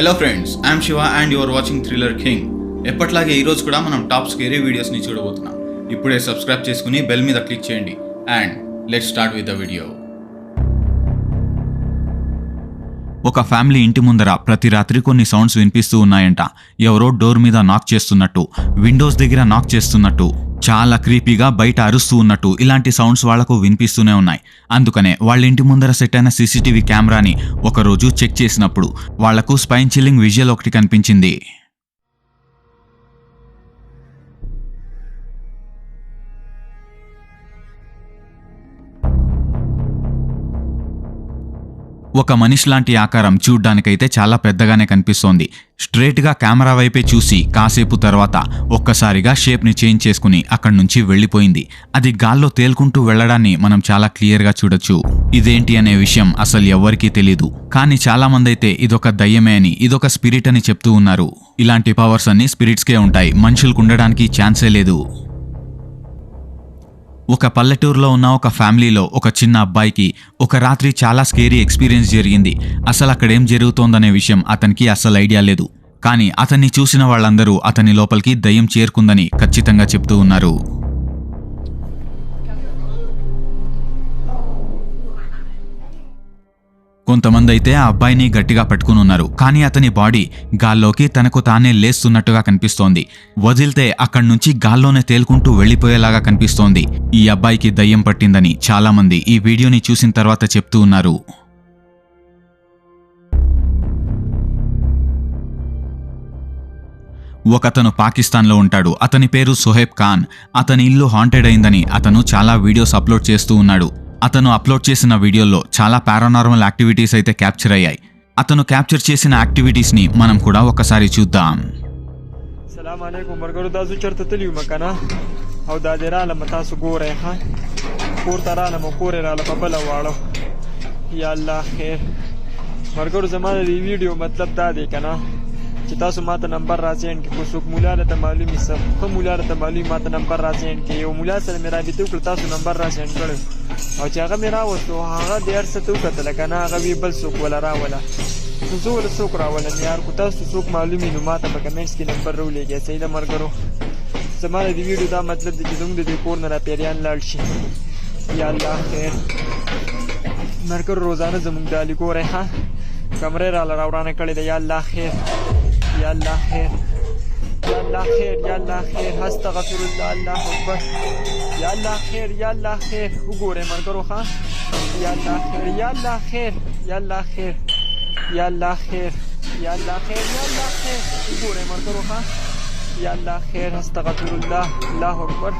Hello friends I am Shiva and your watching thriller king ఎప్పట్లాగే ఈరోజు కూడా మనం టాప్ స్కేరీ వీడియోస్ని చూడబోతున్నాం. ఇప్పుడే సబ్స్క్రైబ్ చేసుకుని బెల్ మీద క్లిక్ చేయండి. And let start with the video ఒక ఫ్యామిలీ ఇంటి ముందర ప్రతి రాత్రి కొన్ని సౌండ్స్ వినిపిస్తూ ఉన్నాయంట. ఎవరో డోర్ మీద నాక్ చేస్తున్నట్టు విండోస్ దగ్గర నాక్ చేస్తున్నట్టు. చాలా క్రీపీగా బయట అరుస్తూ ఉన్నట్టు ఇలాంటి సౌండ్స్ వాళ్ళకు వినిపిస్తూనే ఉన్నాయి. అందుకనే వాళ్ళ ఇంటి ముందర సెట్ అయిన సీసీటీవీ కెమెరాని ఒకరోజు చెక్ చేసినప్పుడు వాళ్ళకు స్పైన్ చిల్లింగ్ విజువల్ ఒకటి కనిపించింది. ఒక మనిషి లాంటి ఆకారం చూడ్డానికైతే చాలా పెద్దగానే కనిపిస్తోంది. స్ట్రేట్గా కెమెరా వైపే చూసి కాసేపు తర్వాత ఒక్కసారిగా షేప్ని చేంజ్ చేసుకుని అక్కడి నుంచి వెళ్ళిపోయింది. అది గాల్లో తేలుకుంటూ వెళ్ళడాన్ని మనం చాలా క్లియర్గా చూడొచ్చు. ఇదేంటి అనే విషయం అసలు ఎవ్వరికీ తెలీదు. కానీ చాలామంది అయితే ఇదొక దయ్యమే అని ఇదొక స్పిరిట్ అని చెప్తూ ఉన్నారు. ఇలాంటి పవర్స్ అన్ని స్పిరిట్స్కే ఉంటాయి. మనుషులకు ఉండడానికి ఛాన్సే లేదు. ఒక పల్లెటూరులో ఉన్న ఒక ఫ్యామిలీలో ఒక చిన్న అబ్బాయికి ఒక రాత్రి చాలా స్కేరీ ఎక్స్పీరియన్స్ జరిగింది. అసలు అక్కడేం జరుగుతోందనే విషయం అతనికి అసలు ఐడియా లేదు. కానీ అతన్ని చూసిన వాళ్ళందరూ అతని లోపలికి దయ్యం చేరుకుందని ఖచ్చితంగా చెప్తూ ఉన్నారు. కొంతమంది అయితే ఆ అబ్బాయిని గట్టిగా పట్టుకుని ఉన్నారు. కానీ అతని బాడీ గాల్లోకి తనకు తానే లేస్తున్నట్టుగా కనిపిస్తోంది. వదిలితే అక్కడి నుంచి గాల్లోనే తేలుకుంటూ వెళ్ళిపోయేలాగా కనిపిస్తోంది. ఈ అబ్బాయికి దయ్యం పట్టిందని చాలా మంది ఈ వీడియోని చూసిన తర్వాత చెప్తూ ఉన్నారు. ఒకతను పాకిస్తాన్లో ఉంటాడు. అతని పేరు సుహేబ్ ఖాన్. అతని ఇల్లు హాంటెడ్ అయిందని అతను చాలా వీడియోస్ అప్లోడ్ చేస్తూ ఉన్నాడు. అతను అప్లోడ్ చేసిన వీడియోల్లో చాలా పారానార్మల్ యాక్టివిటీస్ అయితే క్యాప్చర్ అయ్యాయి అతను క్యాప్చర్ చేసిన యాక్టివిటీస్ని మనం కూడా ఒకసారి చూద్దాం سلام علیکم مرګرو تاسو چرته تللی یو مکنه او دا دې راله م تاسو ګورئ ښه کور ته راله م کور یې راله په بله واړو یا الله خیر مرګرو زما د دې ویډیو مطلب دا دی که نه چې تاسو ماته نمبر را سینډ کړي خو څوک مولا ته معلومي څه ښه مولا ته معلومي ماته نمبر را سینډ کړي یو مولا سره مې رابطه وکړه تاسو نمبر را سینډ کړی او چې هغه مې راوستو هغه هر څه ته وکتله که نه هغه وی بل څوک وله راوله. نو زه ول څوک راولم یار کو تاسو څوک معلومي نو ماته په کمنټس کې نمبر راولېږئ. صحیح ده مرګرو زما د ویډیو دا مطلب دی چې زموږ د دې کور نه را پیریان لاړ شي. یا الله خیر. مرګرو روزانه زموږ د علي ګورئ ښه کمرې راله راورانه کړې ده. یا الله خیر یا الله خیر یا الله خیر یا الله خیر استغفر الله الله اکبر یا الله خیر یا الله خیر وګورئ مرګرو ښه یا الله خیر یا الله خیر یا الله خیر یا الله خیر یا الله خیر یا الله خیر وګورئ مرګرو ښه یا الله خیر استغفر الله الله اکبر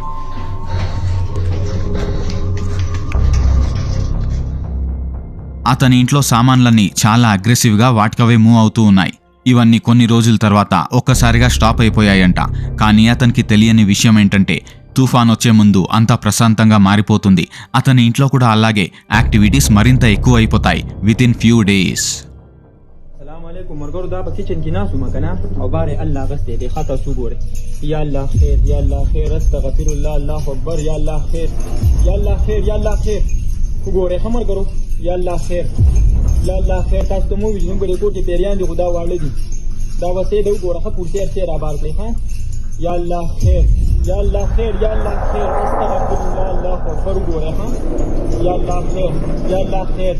అతని ఇంట్లో సామాన్లన్నీ చాలా అగ్రెసివ్గా వాటికవే మూవ్ అవుతూ ఉన్నాయి ఇవన్నీ కొన్ని రోజుల తర్వాత ఒక్కసారిగా స్టాప్ అయిపోయాయంట. కానీ అతనికి తెలియని విషయం ఏంటంటే తుఫాన్ వచ్చే ముందు అంతా ప్రశాంతంగా మారిపోతుంది. అతని ఇంట్లో కూడా అలాగే యాక్టివిటీస్ మరింత ఎక్కువ అయిపోతాయి విత్ ఇన్ ఫ్యూ డేస్ السلام علیکم مرګرو دا په کچن کې ناسو مکنه او بارې الله غستې دی خطا سو ګوره یا الله خیر یا الله خیر استغفر الله الله اکبر یا الله خیر یا الله خیر یا الله خیر وګوره خمر ګرو یا الله خیر یا الله خیر تاسو ته مو ویل موږ د کوټې پیریان دي خدا واړه دي دا وسې د وګوره خپل پورته سره را بار کړی ها یا الله خیر یا الله خیر یا الله خیر استغفر الله الله اکبر وګوره ها یا الله خیر یا الله خیر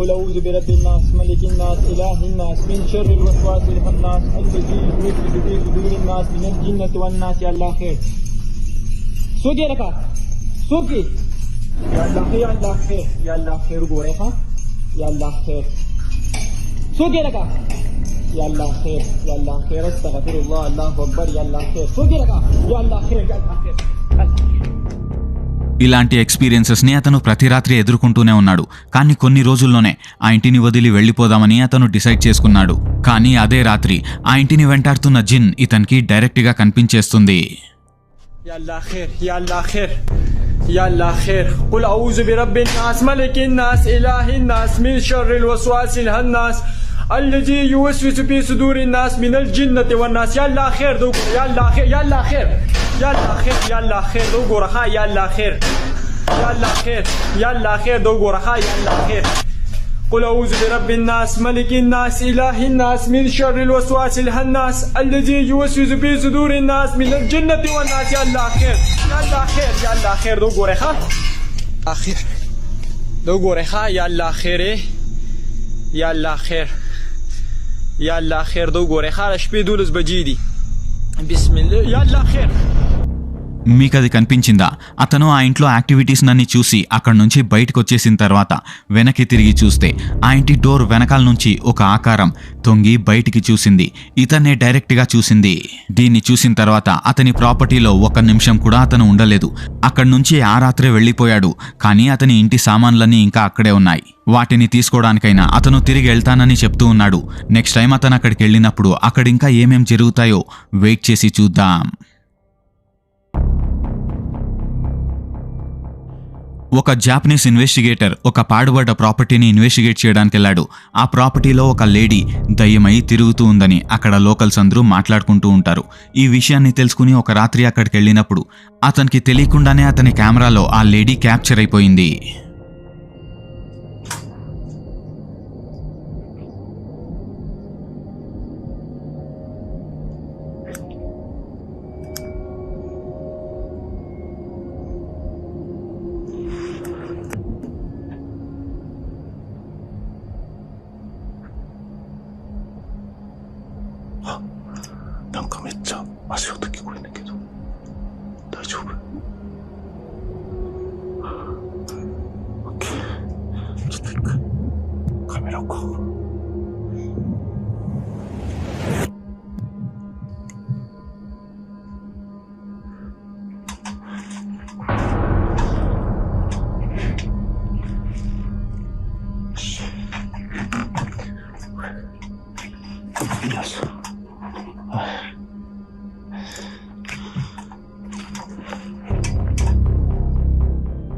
قل أعوذ برب الناس ملك الناس إله الناس من شر الوسواس الخناس الذي يوسوس في صدور الناس من الجنة والناس يا الله خير سوجي ركا سوجي يا الله خير يا الله خير يا الله خير غوري ها يا الله خير سوجي ركا يا الله خير يا الله خير استغفر الله الله أكبر يا الله خير سوجي ركا يا الله خير يا الله خير ఇలాంటి ఎక్స్పీరియన్సెస్ని అతను ప్రతి రాత్రి ఎదుర్కొంటూనే ఉన్నాడు కానీ కొన్ని రోజుల్లోనే ఆ ఇంటిని వదిలి వెళ్ళిపోదామని అతను డిసైడ్ చేసుకున్నాడు కానీ అదే రాత్రి ఆ ఇంటిని వెంటాడుతున్న జిన్ ఇతనికి డైరెక్ట్గా కనిపించేస్తుంది يلا خير يلا خير يلا خير قل أعوذ برب الناس ملك الناس إله الناس من شر الوسواس الهناس الذي يوسوس في صدور الناس من الجنة والناس يلا خير دوكو يلا خير يلا خير يلا خير يلا خير دوكو رخا يلا خير يلا خير يلا خير دوكو رخا يلا خير قل أعوذ برب الناس ملك الناس إله الناس من شر الوسواس الهناس الذي يوسوس في صدور الناس من الجنة والناس. يا الله خير يا الله خير يا الله خير. دو خا أخير دو خا يا الله خير يا الله خير يا الله خير. دو غوري خا شپې دولس بجې بسم الله. يا الله خير. మీకు అది కనిపించిందా? అతను ఆ ఇంట్లో యాక్టివిటీస్ నన్ని చూసి అక్కడి నుంచి బయటకు వచ్చేసిన తర్వాత వెనక్కి తిరిగి చూస్తే ఆ ఇంటి డోర్ వెనకాల నుంచి ఒక ఆకారం తొంగి బయటికి చూసింది. ఇతన్నే డైరెక్ట్గా చూసింది. దీన్ని చూసిన తర్వాత అతని ప్రాపర్టీలో ఒక నిమిషం కూడా అతను ఉండలేదు. అక్కడి నుంచి ఆ రాత్రే వెళ్ళిపోయాడు. కానీ అతని ఇంటి సామాన్లన్నీ ఇంకా అక్కడే ఉన్నాయి. వాటిని తీసుకోవడానికైనా అతను తిరిగి వెళ్తానని చెప్తూ ఉన్నాడు. నెక్స్ట్ టైం అతను అక్కడికి వెళ్ళినప్పుడు అక్కడ ఇంకా ఏమేం జరుగుతాయో వెయిట్ చేసి చూద్దాం. ఒక జాపనీస్ ఇన్వెస్టిగేటర్ ఒక పాడుబడ్డ ప్రాపర్టీని ఇన్వెస్టిగేట్ చేయడానికి వెళ్ళాడు. ఆ ప్రాపర్టీలో ఒక లేడీ దయ్యమై తిరుగుతూ ఉందని అక్కడ లోకల్స్ అందరూ మాట్లాడుకుంటూ ఉంటారు. ఈ విషయాన్ని తెలుసుకుని ఒక రాత్రి అక్కడికి వెళ్ళినప్పుడు అతనికి తెలియకుండానే అతని కెమెరాలో ఆ లేడీ క్యాప్చర్ అయిపోయింది.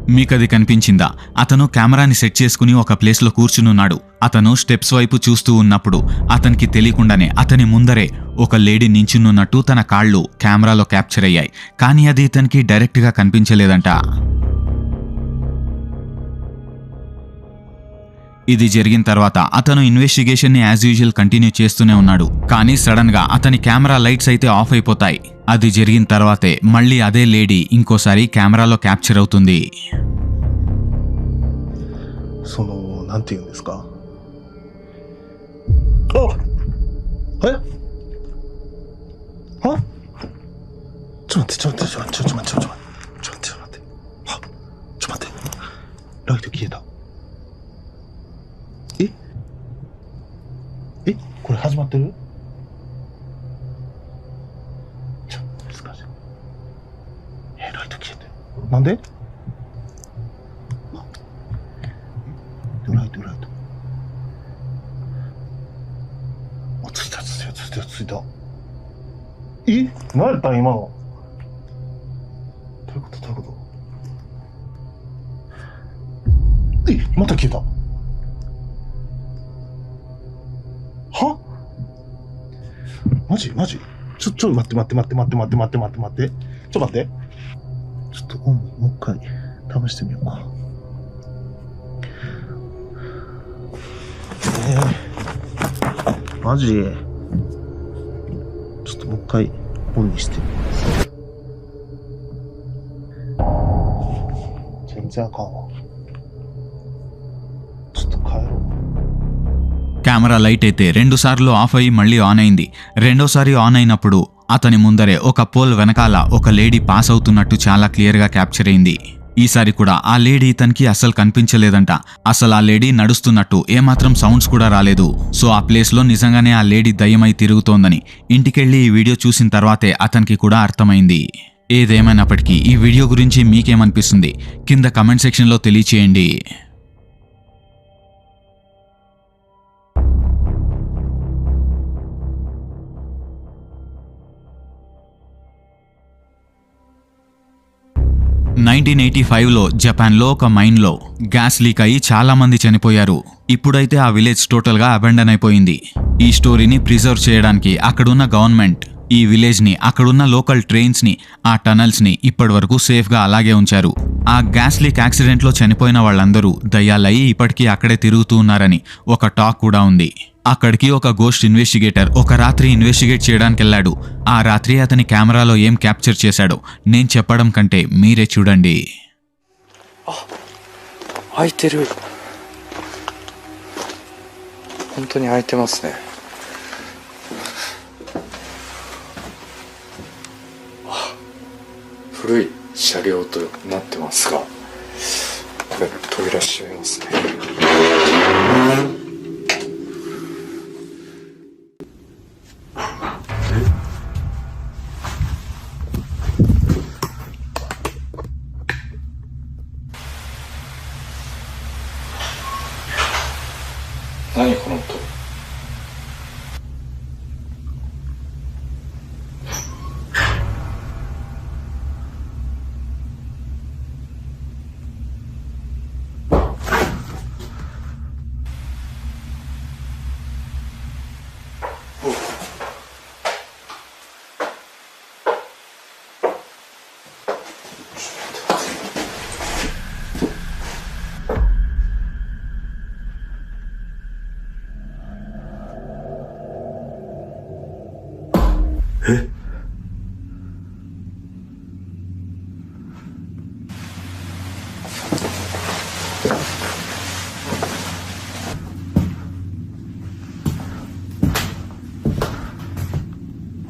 మీకు మీకది కనిపించిందా? అతను కెమెరాని సెట్ చేసుకుని ఒక ప్లేస్లో కూర్చునున్నాడు. అతను స్టెప్స్ వైపు చూస్తూ ఉన్నప్పుడు అతనికి తెలియకుండానే అతని ముందరే ఒక లేడీ నించునున్నట్టు తన కాళ్ళు కెమెరాలో క్యాప్చర్ అయ్యాయి. కానీ అది ఇతనికి డైరెక్ట్గా కనిపించలేదంట. ఇది జరిగిన తర్వాత అతను ఇన్వెస్టిగేషన్ ని యాజ్ యూజువల్ కంటిన్యూ చేస్తూనే ఉన్నాడు కానీ సడన్ గా అతని కెమెరా లైట్స్ అయితే ఆఫ్ అయిపోతాయి అది జరిగిన తర్వాతే మళ్ళీ అదే లేడీ ఇంకోసారి కెమెరాలో క్యాప్చర్ అవుతుంది その、なんて言うんですか。あえはちょっと待って、ちょっと待って、ちょっと待って、ちょっと待って、ちょっと待って、ちょっと待って。あちょっと待って。ライト消えた。 これ始まってる？ちょ、難しい。え、ライト消えてる。なんで？ライトライト。あ、ついたついたついたついた。え？何やったん今の？どういうことどういうこと？えまた消えた。マジ？マジ？ちょ、ちょ、待って待って待って待って待って待って待って待って。ちょ、待って。ちょっと、オンもう一回試してみようか。えー、マジ？ちょっともう一回オンにしてみます。全然あかんわ。కెమెరా లైట్ అయితే రెండుసార్లు ఆఫ్ అయ్యి మళ్ళీ ఆన్ అయింది. రెండోసారి ఆన్ అయినప్పుడు అతని ముందరే ఒక పోల్ వెనకాల ఒక లేడీ పాస్ అవుతున్నట్టు చాలా క్లియర్గా క్యాప్చర్ అయింది. ఈసారి కూడా ఆ లేడీ ఇతనికి అస్సలు కనిపించలేదంట. అసలు ఆ లేడీ నడుస్తున్నట్టు ఏమాత్రం సౌండ్స్ కూడా రాలేదు. సో ఆ ప్లేస్లో నిజంగానే ఆ లేడీ దయ్యమై తిరుగుతోందని ఇంటికెళ్ళి ఈ వీడియో చూసిన తర్వాతే అతనికి కూడా అర్థమైంది. ఏదేమైనప్పటికీ ఈ వీడియో గురించి మీకేమనిపిస్తుంది? కింద కమెంట్ సెక్షన్లో తెలియచేయండి. నైన్టీన్ ఎయిటీ ఫైవ్లో జపాన్లో ఒక మైన్లో గ్యాస్ లీక్ అయి చాలామంది చనిపోయారు. ఇప్పుడైతే ఆ విలేజ్ టోటల్గా అబెండన్ అయిపోయింది. ఈ స్టోరీని ప్రిజర్వ్ చేయడానికి అక్కడున్న గవర్నమెంట్ ఈ విలేజ్ని అక్కడున్న లోకల్ ట్రైన్స్ని ఆ టనల్స్ని ఇప్పటి వరకు సేఫ్గా అలాగే ఉంచారు ఆ గ్యాస్ లీక్ యాక్సిడెంట్లో చనిపోయిన వాళ్ళందరూ దయ్యాలయ్యి ఇప్పటికీ అక్కడే తిరుగుతూ ఉన్నారని ఒక టాక్ కూడా ఉంది అక్కడికి ఒక గోస్ట్ ఇన్వెస్టిగేటర్ ఒక రాత్రి ఇన్వెస్టిగేట్ చేయడానికి వెళ్ళాడు ఆ రాత్రి అతని కెమెరాలో ఏం క్యాప్చర్ చేశాడో నేను చెప్పడం కంటే మీరే చూడండి 開いてる本当に開いてますね 古い車両となってますがこれ扉閉めますね。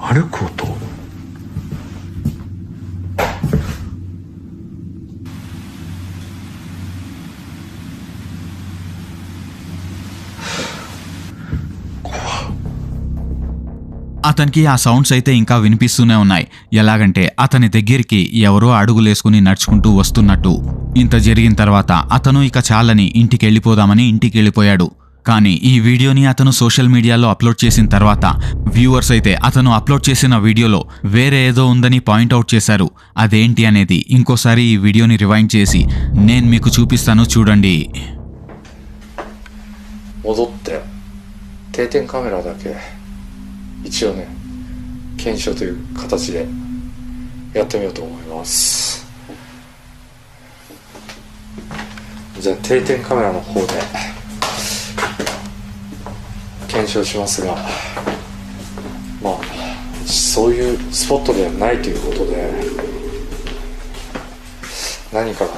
歩く音అతనికి ఆ సౌండ్స్ అయితే ఇంకా వినిపిస్తూనే ఉన్నాయి ఎలాగంటే అతని దగ్గరికి ఎవరో అడుగులేసుకుని నడుచుకుంటూ వస్తున్నట్టు ఇంత జరిగిన తర్వాత అతను ఇక చాలని ఇంటికి వెళ్ళిపోదామని ఇంటికి వెళ్ళిపోయాడు కానీ ఈ వీడియోని అతను సోషల్ మీడియాలో అప్లోడ్ చేసిన తర్వాత వ్యూవర్స్ అయితే అతను అప్లోడ్ చేసిన వీడియోలో వేరే ఏదో ఉందని పాయింట్అవుట్ చేశారు అదేంటి అనేది ఇంకోసారి ఈ వీడియోని రివైండ్ చేసి నేను మీకు చూపిస్తాను చూడండి 戻って定点カメラだけ一応ね検証という形でやってみようと思いますじゃあ定点カメラの方で 検証しますがまあそういうスポットではないということで何かが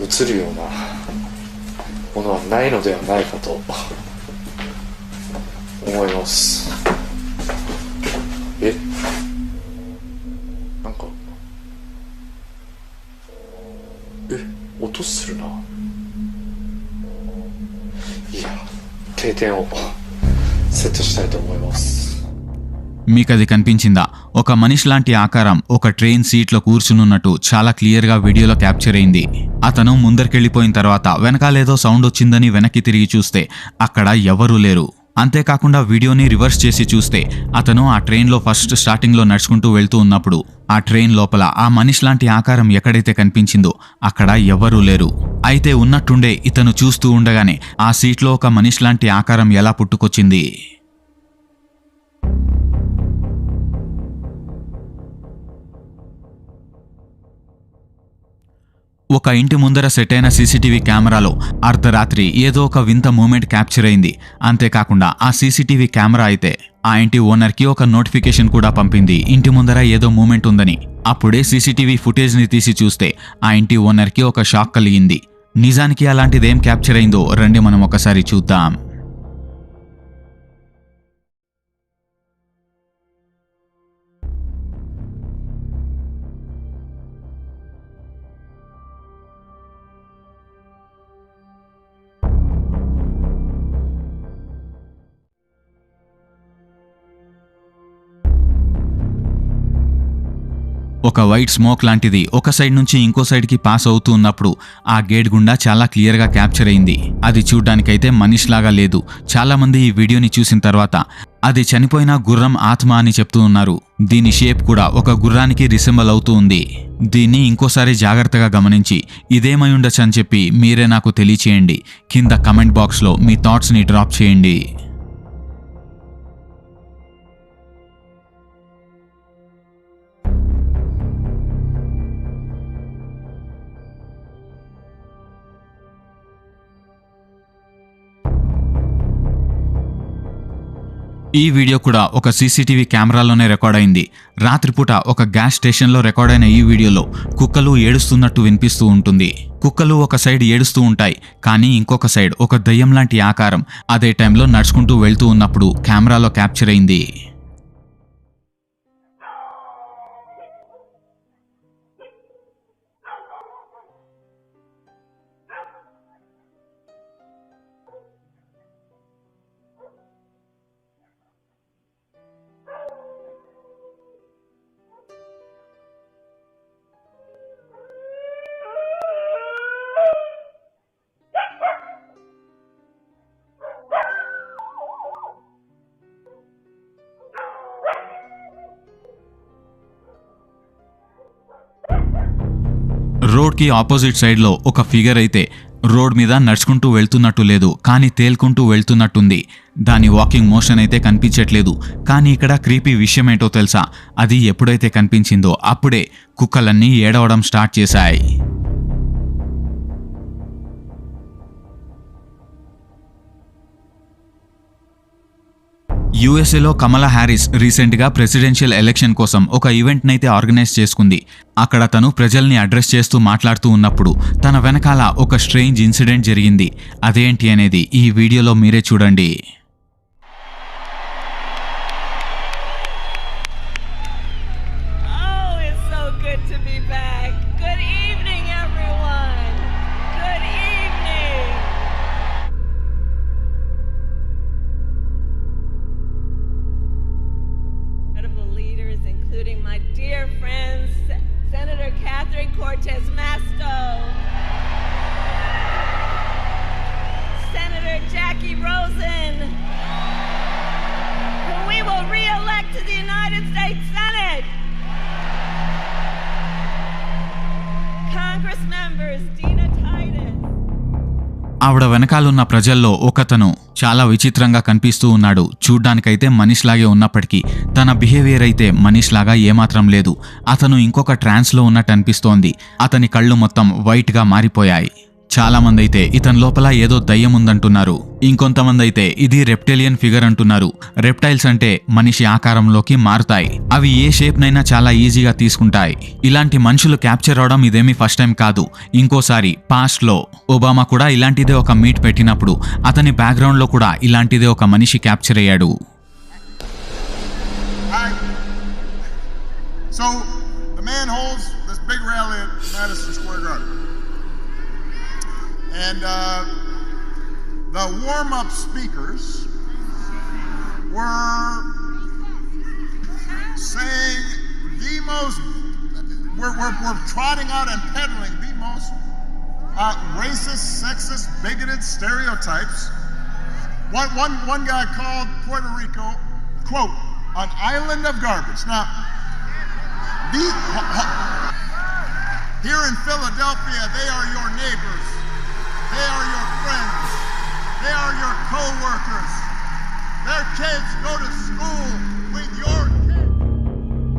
映るようなものはないのではないかと思います。定点をセットしたいと思います మీకు అది కనిపించిందా ఒక మనిషి లాంటి ఆకారం ఒక ట్రైన్ సీట్లో కూర్చునున్నట్టు చాలా క్లియర్గా వీడియోలో క్యాప్చర్ అయింది అతను ముందరికెళ్ళిపోయిన తర్వాత వెనకాలేదో సౌండ్ వచ్చిందని వెనక్కి తిరిగి చూస్తే అక్కడ ఎవరూ లేరు అంతేకాకుండా వీడియోని రివర్స్ చేసి చూస్తే అతను ఆ ట్రైన్లో ఫస్ట్ స్టార్టింగ్లో నడుచుకుంటూ వెళ్తూ ఉన్నప్పుడు ఆ ట్రైన్ లోపల ఆ మనిషి లాంటి ఆకారం ఎక్కడైతే కనిపించిందో అక్కడ ఎవరూ లేరు అయితే ఉన్నట్టుండే ఇతను చూస్తూ ఉండగానే ఆ సీట్లో ఒక మనిషి లాంటి ఆకారం ఎలా పుట్టుకొచ్చింది? ఒక ఇంటి ముందర సెట్ అయిన సీసీటీవీ కెమెరాలో అర్ధరాత్రి ఏదో ఒక వింత మూమెంట్ క్యాప్చర్ అయింది. అంతేకాకుండా ఆ సీసీటీవీ కెమెరా అయితే ఆ ఇంటి ఓనర్కి ఒక నోటిఫికేషన్ కూడా పంపింది. ఇంటి ముందర ఏదో మూమెంట్ ఉందని. అప్పుడే సీసీటీవీ ఫుటేజ్ని తీసి చూస్తే ఆ ఇంటి ఓనర్కి ఒక షాక్ కలిగింది. నిజానికి అలాంటిదేం క్యాప్చర్ అయిందో రండి మనం ఒకసారి చూద్దాం. ఒక వైట్ స్మోక్ లాంటిది. ఒక సైడ్ నుంచి ఇంకో సైడ్కి పాస్ అవుతూ ఉన్నప్పుడు ఆ గేట్ గుండా చాలా క్లియర్గా క్యాప్చర్ అయింది. అది చూడ్డానికైతే మనిషిలాగా లేదు. చాలామంది ఈ వీడియోని చూసిన తర్వాత అది చనిపోయిన గుర్రం ఆత్మ అని చెప్తూ ఉన్నారు. దీని షేప్ కూడా ఒక గుర్రానికి రిసెంబల్ అవుతూ ఉంది. దీన్ని ఇంకోసారి జాగ్రత్తగా గమనించి ఇదేమై ఉండొచ్చు అని చెప్పి మీరే నాకు తెలియచేయండి. కింద కమెంట్ బాక్స్లో మీ థాట్స్ని డ్రాప్ చేయండి. ఈ వీడియో కూడా ఒక సీసీటీవీ కెమెరాలోనే రికార్డ్ అయింది. రాత్రిపూట ఒక గ్యాస్ స్టేషన్లో రికార్డ్ అయిన ఈ వీడియోలో కుక్కలు ఏడుస్తున్నట్టు వినిపిస్తూ ఉంటుంది. కుక్కలు ఒక సైడ్ ఏడుస్తూ ఉంటాయి కానీ ఇంకొక సైడ్ ఒక దయ్యం లాంటి ఆకారం అదే టైంలో నడుచుకుంటూ వెళ్తూ ఉన్నప్పుడు కెమెరాలో క్యాప్చర్ అయింది. రోడ్కి ఆపోజిట్ సైడ్లో ఒక ఫిగర్ అయితే రోడ్ మీద నడుచుకుంటూ వెళ్తున్నట్టు లేదు కానీ తేల్కుంటూ వెళ్తున్నట్టుంది. దాని వాకింగ్ మోషన్ అయితే కనిపించట్లేదు కానీ ఇక్కడ క్రీపీ విషయం ఏంటో తెలుసా? అది ఎప్పుడైతే కనిపించిందో అప్పుడే కుక్కలన్నీ ఏడవడం స్టార్ట్ చేశాయి. యుఎస్ఏలో కమలా హ్యారిస్ రీసెంట్గా ప్రెసిడెన్షియల్ ఎలక్షన్ కోసం ఒక ఈవెంట్నైతే ఆర్గనైజ్ చేసుకుంది. అక్కడ తను ప్రజల్ని అడ్రస్ చేస్తూ మాట్లాడుతూ ఉన్నప్పుడు తన వెనకాల ఒక స్ట్రేంజ్ ఇన్సిడెంట్ జరిగింది. అదేంటి అనేది ఈ వీడియోలో మీరే చూడండి. ఆవిడ వెనకాలన్న ప్రజల్లో ఒకతను చాలా విచిత్రంగా కనిపిస్తూ ఉన్నాడు. చూడ్డానికైతే మనిషిలాగే ఉన్నప్పటికీ తన బిహేవియర్ అయితే మనిషిలాగా ఏమాత్రం లేదు. అతను ఇంకొక ట్రాన్స్లో ఉన్నట్టు అనిపిస్తోంది. అతని కళ్ళు మొత్తం వైట్గా మారిపోయాయి. చాలా మంది అయితే ఇతని లోపల ఏదో దయ్యం ఉందంటున్నారు ఇంకొంతమంది అయితే ఇది రెప్టేలియన్ ఫిగర్ అంటున్నారు. రెప్టైల్స్ అంటే మనిషి ఆకారంలోకి మారుతాయి. అవి ఏ షేప్ నైనా చాలా ఈజీగా తీసుకుంటాయి. ఇలాంటి మనుషులు క్యాప్చర్ అవడం ఇదేమీ ఫస్ట్ టైం కాదు. ఇంకోసారి పాస్ట్లో ఒబామా కూడా ఇలాంటిదే ఒక మీట్ పెట్టినప్పుడు అతని బ్యాక్గ్రౌండ్లో కూడా ఇలాంటిదే ఒక మనిషి క్యాప్చర్ అయ్యాడు. So the man holds this big rally at Madison Square Garden. And uh, the warm up speakers were saying the most, we're, we're, we're trotting out and peddling the most uh, racist, sexist, bigoted stereotypes. One, one, one guy called Puerto Rico, quote, an island of garbage. Now, the, here in Philadelphia, they are your neighbors. They are your friends. They are your co-workers. Their kids go to school with your kids.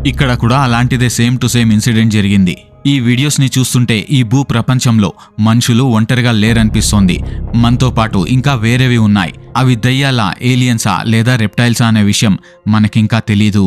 ఇక్కడ కూడా అలాంటిదే same to same incident జరిగింది ఈ వీడియోస్ని చూస్తుంటే ఈ భూ ప్రపంచంలో మనుషులు ఒంటరిగా లేరనిపిస్తోంది మనతో పాటు ఇంకా వేరేవి ఉన్నాయి అవి దయ్యాలా ఏలియన్సా లేదా రెప్టైల్సా అనే విషయం మనకింకా తెలీదు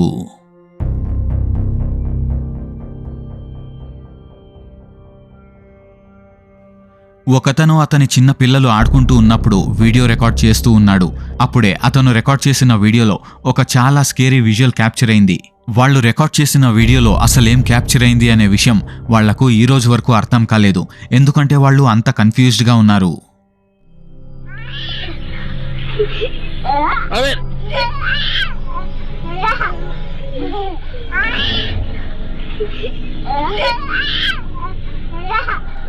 ఒకతను అతని చిన్న పిల్లలు ఆడుకుంటూ ఉన్నప్పుడు వీడియో రికార్డ్ చేస్తూ ఉన్నాడు. అప్పుడే అతను రికార్డ్ చేసిన వీడియోలో ఒక చాలా స్కేరీ విజువల్ క్యాప్చర్ అయింది. వాళ్ళు రికార్డ్ చేసిన వీడియోలో అసలేం క్యాప్చర్ అయింది అనే విషయం వాళ్ళకు ఈ రోజు వరకు అర్థం కాలేదు. ఎందుకంటే వాళ్ళు అంత కన్ఫ్యూజ్డ్గా ఉన్నారు.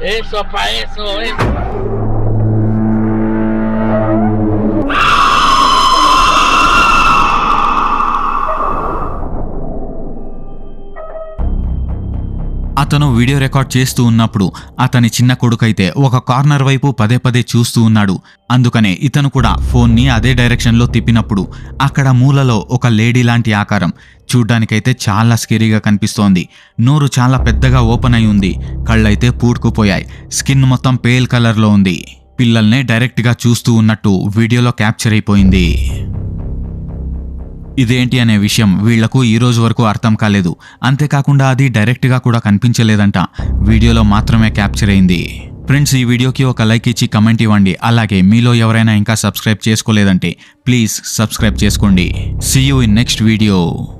Isso, para isso. అతను వీడియో రికార్డ్ చేస్తూ ఉన్నప్పుడు అతని చిన్న కొడుకైతే ఒక కార్నర్ వైపు పదే పదే చూస్తూ ఉన్నాడు. అందుకనే ఇతను కూడా ఫోన్ని అదే డైరెక్షన్లో తిప్పినప్పుడు అక్కడ మూలలో ఒక లేడీ లాంటి ఆకారం చూడ్డానికైతే చాలా స్కేరీగా కనిపిస్తోంది. నోరు చాలా పెద్దగా ఓపెన్ అయి ఉంది. కళ్ళైతే పూడ్కుపోయాయి. స్కిన్ మొత్తం పేల్ కలర్లో ఉంది. పిల్లల్నే డైరెక్ట్గా చూస్తూ ఉన్నట్టు వీడియోలో క్యాప్చర్ అయిపోయింది. ఇదేంటి అనే విషయం వీళ్ళకు ఈ రోజు వరకు అర్థం కాలేదు. అంతేకాకుండా అది డైరెక్ట్గా కూడా కనిపించలేదంట. వీడియోలో మాత్రమే క్యాప్చర్ అయింది. ఫ్రెండ్స్ ఈ వీడియోకి ఒక లైక్ ఇచ్చి కమెంట్ ఇవ్వండి. అలాగే మీలో ఎవరైనా ఇంకా సబ్స్క్రైబ్ చేసుకోలేదంటే ప్లీజ్ సబ్స్క్రైబ్ చేసుకోండి. See you in next video